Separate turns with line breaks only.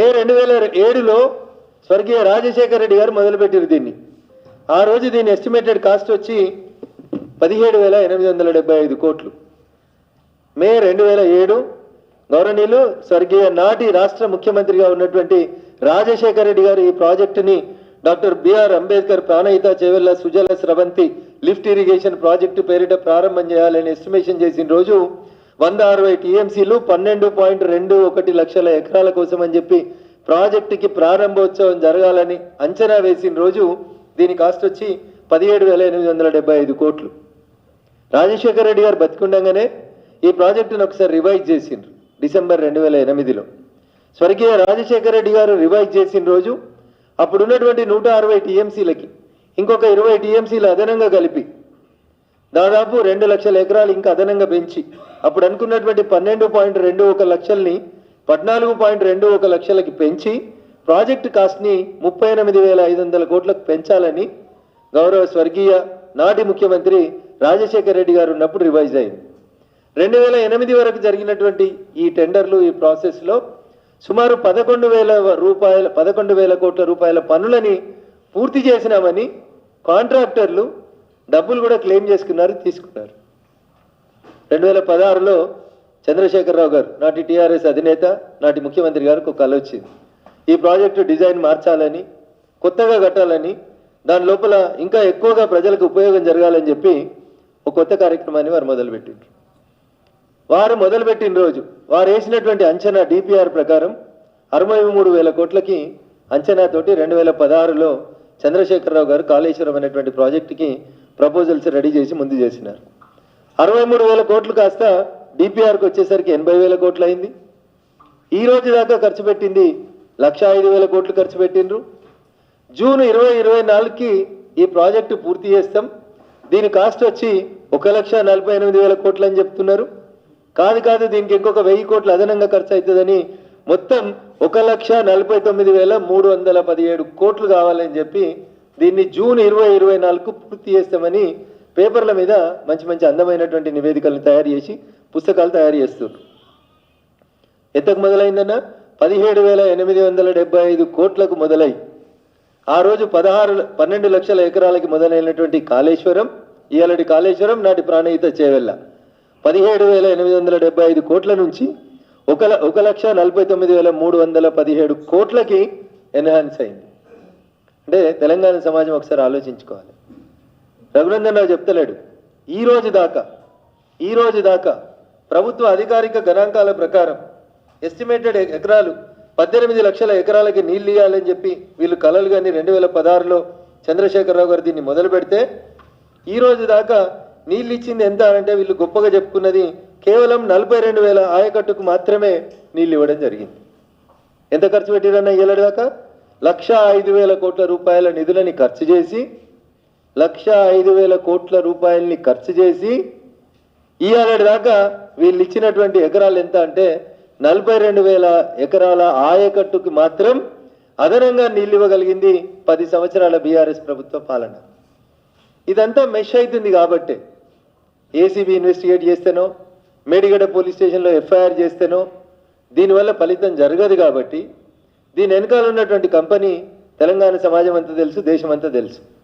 మే రెండు వేల ఏడులో స్వర్గీయ రాజశేఖర రెడ్డి గారు మొదలుపెట్టారు దీన్ని. ఆ రోజు దీని ఎస్టిమేటెడ్ కాస్ట్ వచ్చి పదిహేడు వేల ఎనిమిది వందల డెబ్బై ఐదు కోట్లు. మే రెండు వేల ఏడు గౌరవనీయులు స్వర్గీయ నాటి రాష్ట్ర ముఖ్యమంత్రిగా ఉన్నటువంటి రాజశేఖర రెడ్డి గారు ఈ ప్రాజెక్టుని doctor BR Ambedkar Pranahita Chevella Sujala Sravanthi lift irrigation project పేరిట ప్రారంభం చేయాలని ఎస్టిమేషన్ చేసిన రోజు వంద అరవై టీఎంసీలు పన్నెండు పాయింట్ రెండు ఒకటి లక్షల ఎకరాల కోసం అని చెప్పి ప్రాజెక్టుకి ప్రారంభోత్సవం జరగాలని అంచనా వేసిన రోజు దీని కాస్ట్ వచ్చి పదిహేడు వేల ఎనిమిది వందల డెబ్బై ఐదు కోట్లు. రాజశేఖర రెడ్డి గారు బతికుండగానే ఈ ప్రాజెక్టును ఒకసారి రివైజ్ చేసిండ్రు డిసెంబర్ రెండు వేల ఎనిమిదిలో. స్వర్గీయ రాజశేఖర రెడ్డి గారు రివైజ్ చేసిన రోజు అప్పుడు ఉన్నటువంటి నూట అరవై టీఎంసీలకి ఇంకొక ఇరవై టీఎంసీలు అదనంగా కలిపి దాదాపు రెండు లక్షల ఎకరాలు ఇంకా అదనంగా పెంచి అప్పుడు అనుకున్నటువంటి పన్నెండు పాయింట్ రెండు ఒక లక్షల్ని పద్నాలుగు పాయింట్ రెండు ఒక లక్షలకి పెంచి ప్రాజెక్టు కాస్ట్ని ముప్పై ఎనిమిది వేల ఐదు వందల కోట్లకు పెంచాలని గౌరవ స్వర్గీయ నాటి ముఖ్యమంత్రి రాజశేఖర రెడ్డి గారు ఉన్నప్పుడు రివైజ్ అయింది. రెండు వేల ఎనిమిది వరకు జరిగినటువంటి ఈ టెండర్లు ఈ ప్రాసెస్లో సుమారు పదకొండు వేల రూపాయల పదకొండు వేల కోట్ల రూపాయల పనులని పూర్తి చేసినామని కాంట్రాక్టర్లు డబ్బులు కూడా క్లెయిమ్ చేసుకున్నారు తీసుకున్నారు. రెండు వేల పదహారులో చంద్రశేఖరరావు గారు నాటి టీఆర్ఎస్ అధినేత నాటి ముఖ్యమంత్రి గారికి ఒక కళ వచ్చింది. ఈ ప్రాజెక్టు డిజైన్ మార్చాలని కొత్తగా కట్టాలని దాని లోపల ఇంకా ఎక్కువగా ప్రజలకు ఉపయోగం జరగాలని చెప్పి ఒక కొత్త కార్యక్రమాన్ని వారు మొదలుపెట్టిండ్రు. వారు మొదలుపెట్టిన రోజు వారు వేసినటువంటి అంచనా డిపిఆర్ ప్రకారం అరవై మూడు వేల కోట్లకి అంచనాతోటి రెండు వేల పదహారులో చంద్రశేఖరరావు గారు కాళేశ్వరం అనేటువంటి ప్రాజెక్టుకి ప్రపోజల్స్ రెడీ చేసి ముందు చేసినారు. అరవై మూడు వేల కోట్లు కాస్త డిపిఆర్కి వచ్చేసరికి ఎనభై వేల కోట్లు అయింది. ఈ రోజు దాకా ఖర్చు పెట్టింది లక్ష ఐదు వేల కోట్లు ఖర్చు పెట్టిండ్రు. జూన్ ఇరవై ఇరవై నాలుగుకి ఈ ప్రాజెక్టు పూర్తి చేస్తాం. దీని కాస్ట్ వచ్చి ఒక లక్ష నలభై ఎనిమిది వేల కోట్లు అని చెప్తున్నారు. కాదు కాదు దీనికి ఇంకొక వెయ్యి కోట్లు అదనంగా ఖర్చు అవుతుందని మొత్తం ఒక లక్ష నలభై తొమ్మిది వేల మూడు వందల పదిహేడు కోట్లు కావాలని చెప్పి దీన్ని జూన్ ఇరవై ఇరవై నాలుగు పూర్తి చేస్తామని పేపర్ల మీద మంచి మంచి అందమైనటువంటి నివేదికలను తయారు చేసి పుస్తకాలు తయారు చేస్తున్నారు. ఎంతకు మొదలైందన్న? పదిహేడు వేల ఎనిమిది వందల డెబ్బై ఐదు కోట్లకు మొదలై ఆ రోజు పదహారు పన్నెండు లక్షల ఎకరాలకి మొదలైనటువంటి కాళేశ్వరం ఇయాలటి కాళేశ్వరం నాటి ప్రాణహిత చేవెళ్ళ. పదిహేడు వేల ఎనిమిది వందల డెబ్బై ఐదు కోట్ల నుంచి ఒక ల- ఒక లక్ష నలభై తొమ్మిది వేల మూడు వందల పదిహేడు కోట్లకి ఎన్హాన్స్ అయింది. అంటే తెలంగాణ సమాజం ఒకసారి ఆలోచించుకోవాలి. రఘునందన్ రావు చెప్తలేడు ఈ రోజు దాకా ఈ రోజు దాకా ప్రభుత్వ అధికారిక గణాంకాల ప్రకారం ఎస్టిమేటెడ్ ఎకరాలు పద్దెనిమిది లక్షల ఎకరాలకి నీళ్ళు ఇవ్వాలని చెప్పి వీళ్ళు కలలు కానీ రెండు వేల పదహారులో చంద్రశేఖరరావు గారు దీన్ని మొదలు పెడితే ఈ రోజు దాకా నీళ్ళు ఇచ్చింది ఎంత అంటే వీళ్ళు గొప్పగా చెప్పుకున్నది కేవలం నలభై రెండు వేల ఆయకట్టుకు మాత్రమే నీళ్ళు ఇవ్వడం జరిగింది. ఎంత ఖర్చు పెట్టిరన్న ఇవ్వలేడు దాకా? లక్ష ఐదు వేల కోట్ల రూపాయల నిధులని ఖర్చు చేసి లక్ష ఐదు వేల కోట్ల రూపాయలని ఖర్చు చేసి ఇవాళ దాకా వీళ్ళు ఇచ్చినటువంటి ఎకరాలు ఎంత అంటే నలభై రెండు వేల ఎకరాల ఆయకట్టుకు మాత్రం అదనంగా నీళ్ళు ఇవ్వగలిగింది పది సంవత్సరాల బీఆర్ఎస్ ప్రభుత్వ పాలన. ఇదంతా మెష్ అవుతుంది కాబట్టే ఏసీబీ ఇన్వెస్టిగేట్ చేస్తేనో మేడిగడ్డ పోలీస్ స్టేషన్లో ఎఫ్ఐఆర్ చేస్తేనో దీనివల్ల ఫలితం జరగదు కాబట్టి దీని వెనకాల ఉన్నటువంటి కంపెనీ తెలంగాణ సమాజం అంతా తెలుసు దేశం అంతా తెలుసు.